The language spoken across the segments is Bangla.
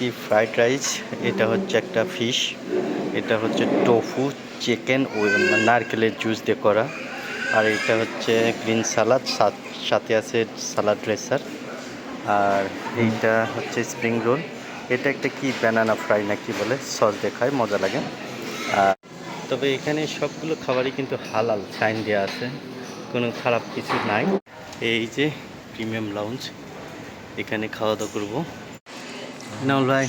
নিচ্ছি ফ্রাইড রাইস এটা হচ্ছে একটা ফিশ এটা হচ্ছে টোফু চিকেন ও নারকেলের জুস দিয়ে করা। আর এটা হচ্ছে গ্রিন সালাদ সাথে আছে সালাদ ড্রেসার আর এইটা হচ্ছে স্প্রিং রোল এটা একটা কি ব্যানানা ফ্রাই না কি বলে সস দেখায় মজা লাগে। আর তবে এখানে সবগুলো খাবারই কিন্তু হালাল সাইন দেওয়া আছে। কোনো খারাপ কিছু নাই। এই যে প্রিমিয়াম লাউঞ্জ এখানে খাওয়া দাওয়া করব। নাউল ভাই?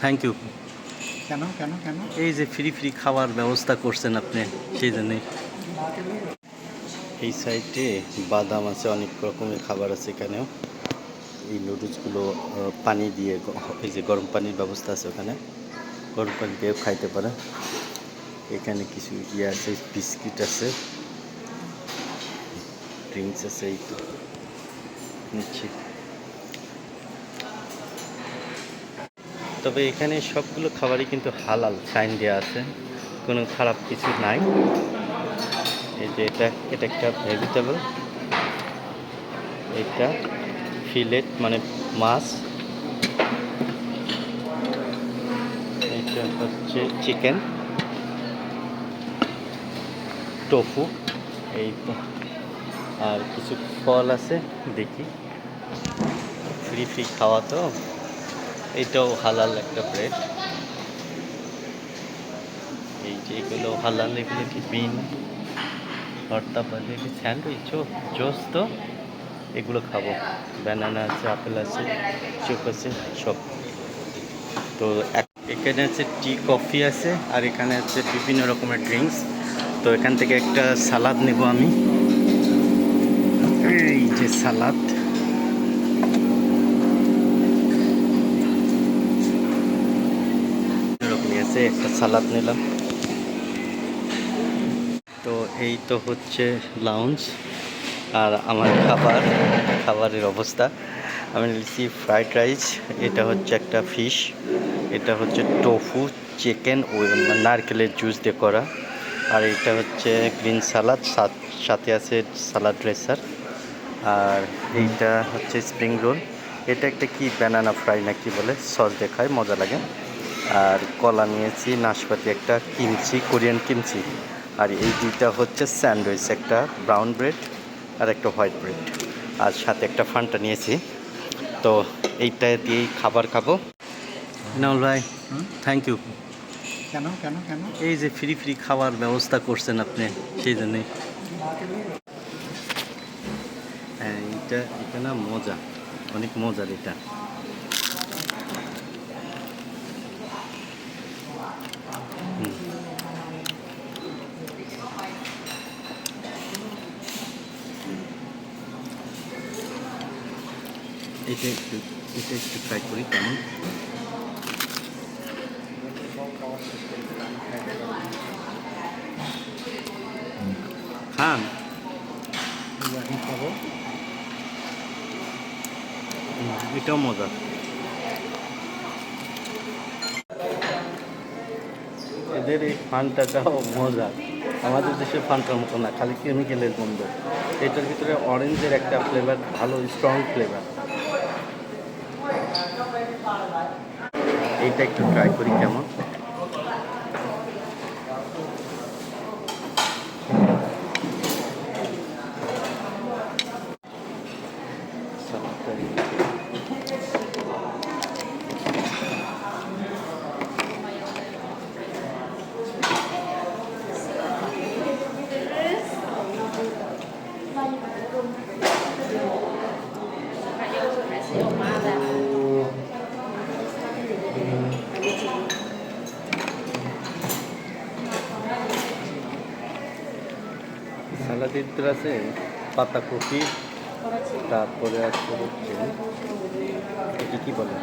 থ্যাংক ইউ কেন কেন কেন? এই যে ফ্রি ফ্রি খাওয়ার ব্যবস্থা করছেন আপনি সেই জন্যই এই সাইডে বাদাম আছে অনেক রকমের খাবার আছে এখানেও। এই নুডলসগুলো পানি দিয়ে এই যে গরম পানির ব্যবস্থা আছে ওখানে। গরম পানি দিয়েও খাইতে পারে। এখানে কিছু ইয়ে আছে বিস্কিট আছে। ড্রিঙ্কস আছে এই তো। নিচ্ছি। তবে এখানে সবগুলো খাবারই কিন্তু হালাল, সাইন দেওয়া আছে। কোনো খারাপ কিছু নাই। এই যে এটা এটা একটা ভেজিটেবল এটা ফিলেট মানে মাছ। এটা হচ্ছে চিকেন টোফু এই তো। আর কিছু ফল আছে, দেখি। ফ্রি ফ্রি খাওয়া তো। এটাও হালাল একটা ব্রেড এই যে এগুলো হালাল, এগুলো কি বিন ভর্তা বাজে কি স্যান্ডউইচ জোস তো। এগুলো খাব। ব্যানানা আছে আপেল আছে, চোখ আছে, সব। তো এখানে আছে টি কফি আছে, আর এখানে আছে বিভিন্ন রকমের ড্রিঙ্কস তো এখান থেকে একটা সালাদ নেব আমি। এই যে সালাদ। আছে একটা সালাদ নিলাম। তো এই তো হচ্ছে লাউঞ্জ আর আমার খাবার, খাবারের অবস্থা। আমি নিয়েছি ফ্রাইড রাইস এটা হচ্ছে একটা ফিশ এটা হচ্ছে টোফু চিকেন ও নারকেলের জুস দিয়ে করা। আর এটা হচ্ছে গ্রিন সালাদ সাথে আছে সালাদ ড্রেসার আর এইটা হচ্ছে স্প্রিং রোল এটা একটা কি ব্যানানা ফ্রাই না কি বলে? সস দেখায় মজা লাগে। আর কলা নিয়েছি নাশপাতি একটা কিমচি কোরিয়ান কিমচি। আর এই দুইটা হচ্ছে স্যান্ডউইচ একটা ব্রাউন ব্রেড আর একটা হোয়াইট ব্রেড। আর সাথে একটা ফান্টা নিয়েছি। তো এইটা দিয়েই খাবার খাব। নাউল ভাই থ্যাংক ইউ কেন কেন কেন? এই যে ফ্রি ফ্রি খাওয়ার ব্যবস্থা করছেন আপনি সেই জন্যই। হ্যাঁ এটা এটা না মজা অনেক মজার এটা। এটা একটু এটা একটু ট্রাই করি, কেমন? খান। এটাও মজা। এদের এই ফানটাটাও মজা। আমাদের দেশের ফানটার মতো না, খালি কেমিক্যালের গন্ধ। এটার ভিতরে অরেঞ্জের একটা ফ্লেভার ভালো স্ট্রং ফ্লেভার এইটা একটু ট্রাই করি কেমন সালাদটা একটু- সালাদের আছে পাতাকপি তারপরে আছে হচ্ছে, এটা কি বলে?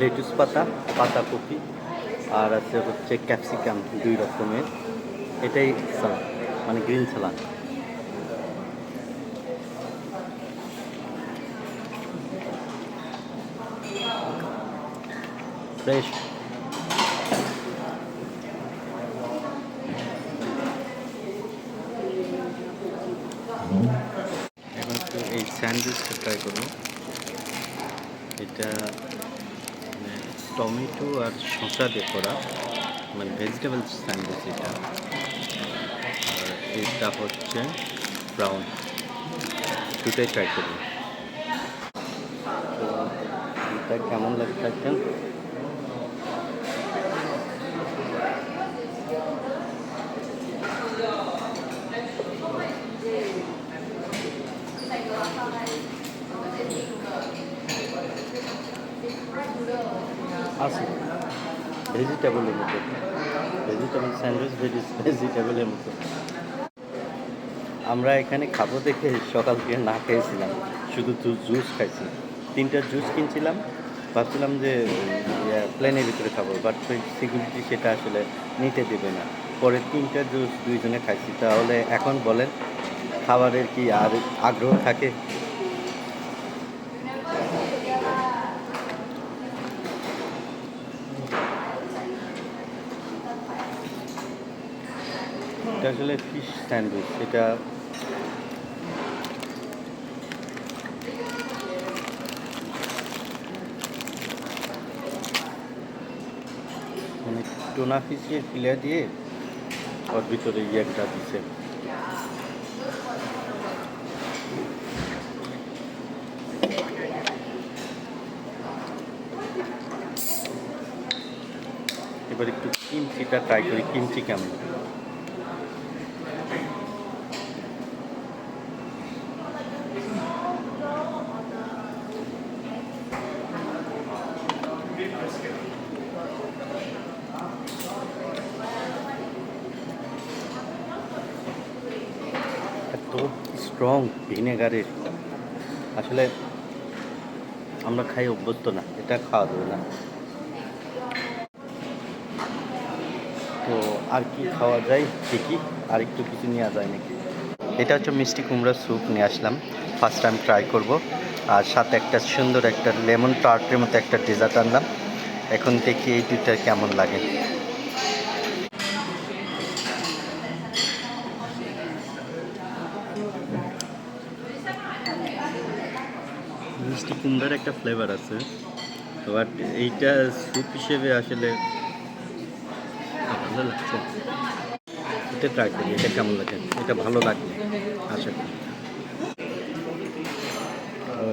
লেটুস পাতা পাতাকপি আর আছে হচ্ছে ক্যাপসিকাম দুই রকমের। এটাই সালাদ মানে গ্রিন সালাদ। ফ্রেশ এখন একটু এই স্যান্ডউইচটা ট্রাই করব এটা টমেটো আর শসা দিয়ে করা মানে ভেজিটেবল স্যান্ডউইচ এটা। আর এটা হচ্ছে ব্রাউন দুটাই ট্রাই করব এটা কেমন লাগছে আছে। ভেজিটেবলের মতো। ভেজিটেবল স্যান্ডউইচ ভেজিটেবলের মতো। আমরা এখানে খাব দেখে সকাল থেকে না খেয়েছিলাম, শুধু জুস খাইছি। তিনটা জুস কিনছিলাম, ভাবছিলাম যে প্লেনের ভিতরে খাব বাট সিকিউরিটি সেটা আসলে নিতে দেবে না। পরে তিনটা জুস দুইজনে খাইছি। তাহলে এখন বলেন, খাবারের কি আর আগ্রহ থাকে? এটা আসলে ফিশ স্যান্ডউইচ এটা মানে টোনা ফিশে ফিলে দিয়ে ওর ভিতরে ইয়ে একটা দিছে। এবার একটু কিমচিটা ট্রাই করি কিমচি কেমন? স্ট্রং ভিনেগারের আসলে আমরা খাই অভ্যস্ত না, এটা খাওয়া যাবে না। তো আর কি খাওয়া যায় দেখি আর একটু কিছু নেওয়া যায় নাকি? এটা হচ্ছে মিষ্টি কুমড়ার স্যুপ, নিয়ে আসলাম। ফার্স্ট টাইম ট্রাই করব। আর সাথে একটা সুন্দর একটা লেমন টার্টের মতো একটা ডেজার্ট আনলাম। এখন দেখি এই দুইটা কেমন লাগে। মিষ্টি কুমড়ার একটা ফ্লেভার আছে। বাট এইটা স্যুপ হিসেবে আসলে ভালো লাগছে। এটা ট্রাই করি, এটা কেমন লাগে? এটা ভালো লাগবে আশা করি। ও,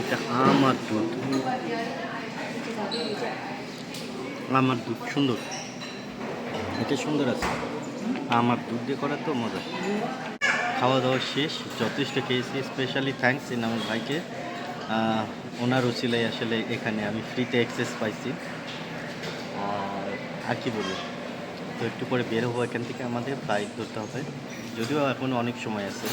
এটা আমার দুধ। আমার দুধ, সুন্দর। এটা সুন্দর আছে। আমার দুধ দিয়ে করা তো মজা। খাওয়া দাওয়া শেষ, যথেষ্ট খেয়েছি স্পেশালি থ্যাংকস ইন আমার ভাইকে। ওনার উচিলাই আসলে এখানে আমি ফ্রিতে অ্যাক্সেস পাইছি। আর আর কি বলব? তো একটু পরে বের হব এখান থেকে আমাদের ফ্লাইট ধরতে হবে। যদিও এখন অনেক সময় আছে।